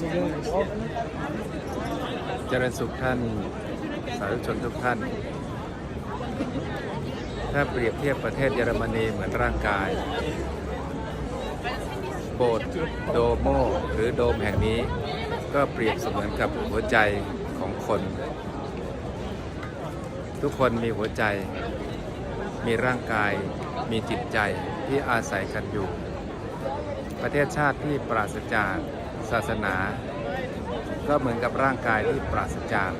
เจริญสุขท่าน สาธุชนทุกท่าน ถ้าเปรียบเทียบประเทศเยอรมนีเหมือนร่างกาย โบสถ์โดโมหรือโดมแห่งนี้ ก็เปรียบเสมือนกับหัวใจของคน ทุกคนมีหัวใจ มีร่างกาย มีจิตใจที่อาศัยกันอยู่ ประเทศชาติที่ปราศจาก ศาสนา ก็เหมือนกับร่างกายที่ปราศจาก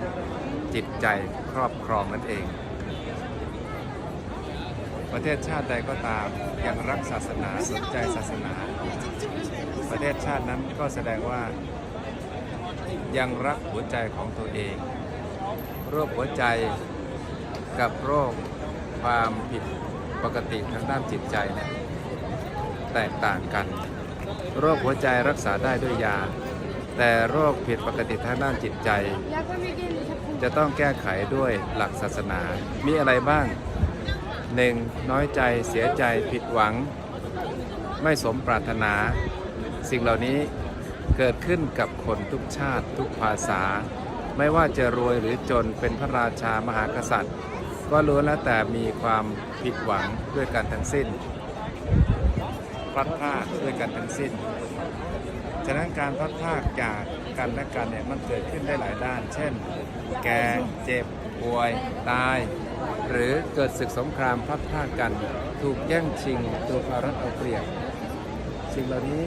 จิตใจครอบครองนั่นเอง ประเทศชาติใดก็ตามยังรักศาสนาสนใจศาสนา ประเทศชาตินั้นก็แสดงว่า ยังรักหัวใจของตัวเอง โรคหัวใจกับโรคความผิดปกติทางด้านจิตใจแตกต่างกัน โรคหัวใจรักษาได้ด้วยยา แต่โรคผิดปกติทางด้านจิตใจ จะต้องแก้ไขด้วยหลักศาสนา มีอะไรบ้าง 1. น้อยใจเสียใจผิดหวัง ไม่สมปรารถนา สิ่งเหล่านี้เกิดขึ้นกับคนทุกชาติทุกภาษา ไม่ว่าจะรวยหรือจนเป็นพระราชามหากษัตริย์ ก็ล้วนแล้วแต่มีความผิดหวังด้วยกันทั้งสิ้น พัดพรากด้วยกันทั้งสิ้น ฉะนั้นการพัดพรากจากกันและกันเนี่ยมันเกิดขึ้นได้หลายด้าน เช่น แก่เจ็บป่วย ตาย หรือเกิดศึกสงครามพัดพรากกัน ถูกแย่งชิงถูกเอารัดเอาเปรียบสิ่งเหล่านี้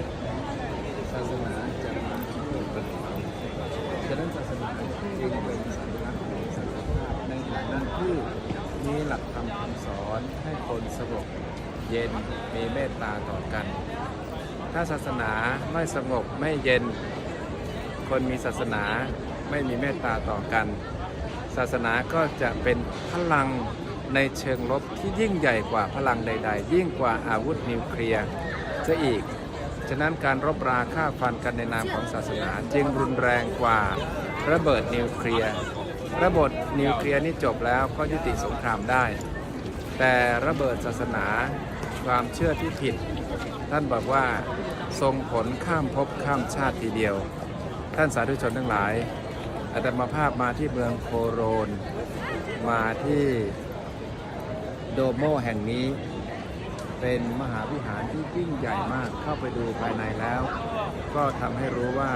ศาสนาจะมาช่วยบรรเทาฉะนั้นศาสนาจึงเป็นสัญลักษณ์ของสันติภาพในฐานะที่มีหลักธรรมคำสอนให้คนสงบ เย็นมีเมตตาต่อกัน ถ้าศาสนาไม่สงบไม่เย็น คนมีศาสนาไม่มีเมตตาต่อกัน ศาสนาก็จะเป็นพลังในเชิงลบที่ยิ่งใหญ่กว่าพลังใด ๆ ยิ่งกว่าอาวุธนิวเคลียร์จะอีก ฉะนั้นการรบราฆ่าฟันกันในนามของศาสนาจึงรุนแรงกว่าระเบิดนิวเคลียร์ระเบิดนิวเคลียร์นี่จบแล้วก็ยุติสงครามได้ แต่ระเบิดศาสนาความเชื่อที่ผิด ท่านบอกว่าส่งผลข้ามภพข้ามชาติทีเดียว ท่านสาธุชนทั้งหลายอาตมาภาพมาที่เมืองโคโรน มาที่โดโมแห่งนี้ เป็นมหาวิหารที่ยิ่งใหญ่มากเข้าไปดูภายในแล้ว ก็ทำให้รู้ว่า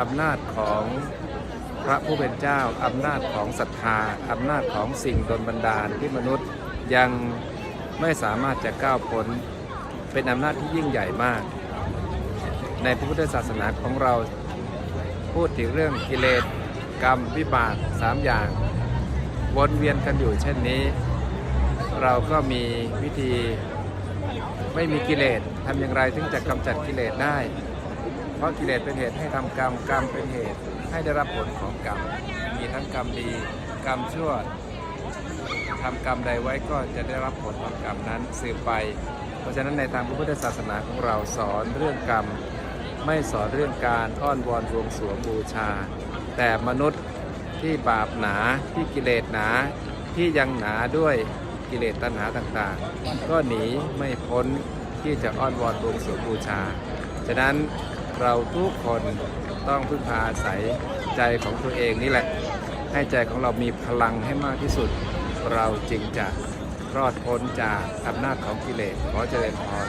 อำนาจของพระผู้เป็นเจ้าอำนาจของศรัทธาอำนาจของสิ่งดลบันดาลที่มนุษย์ ยังไม่สามารถจะก้าวพ้นเป็นอำนาจที่ยิ่งใหญ่มาก ในพระพุทธศาสนาของเราพูดถึงเรื่องกิเลสกรรมวิบากสามอย่าง วนเวียนกันอยู่เช่นนี้ เราก็มีวิธีไม่มีกิเลสทำอย่างไรถึงจะกำจัดกิเลสได้ เพราะกิเลสเป็นเหตุให้ทำกรรมกรรมเป็นเหตุให้ได้รับผลของกรรมมีทั้งกรรมดีกรรมชั่ว ทำกรรมใดไว้ก็จะได้รับผลของกรรมนั้นสืบไป เพราะฉะนั้นในทางพระพุทธศาสนาของเราสอนเรื่องกรรม ไม่สอนเรื่องการอ้อนวอนวงสวงบูชา แต่มนุษย์ที่บาปหนาที่กิเลสหนาที่ยังหนาด้วยกิเลสตัณหาต่างๆ ก็หนีไม่พ้นที่จะอ้อนวอนวงสวงบูชา ฉะนั้นเราทุกคนต้องพึ่งพาอาศัยใจของตัวเองนี่แหละ ให้ใจของเรามีพลังให้มากที่สุด เราจรึงจะรอดพ้นจากอำนาจของกิเลสขอเจริญพร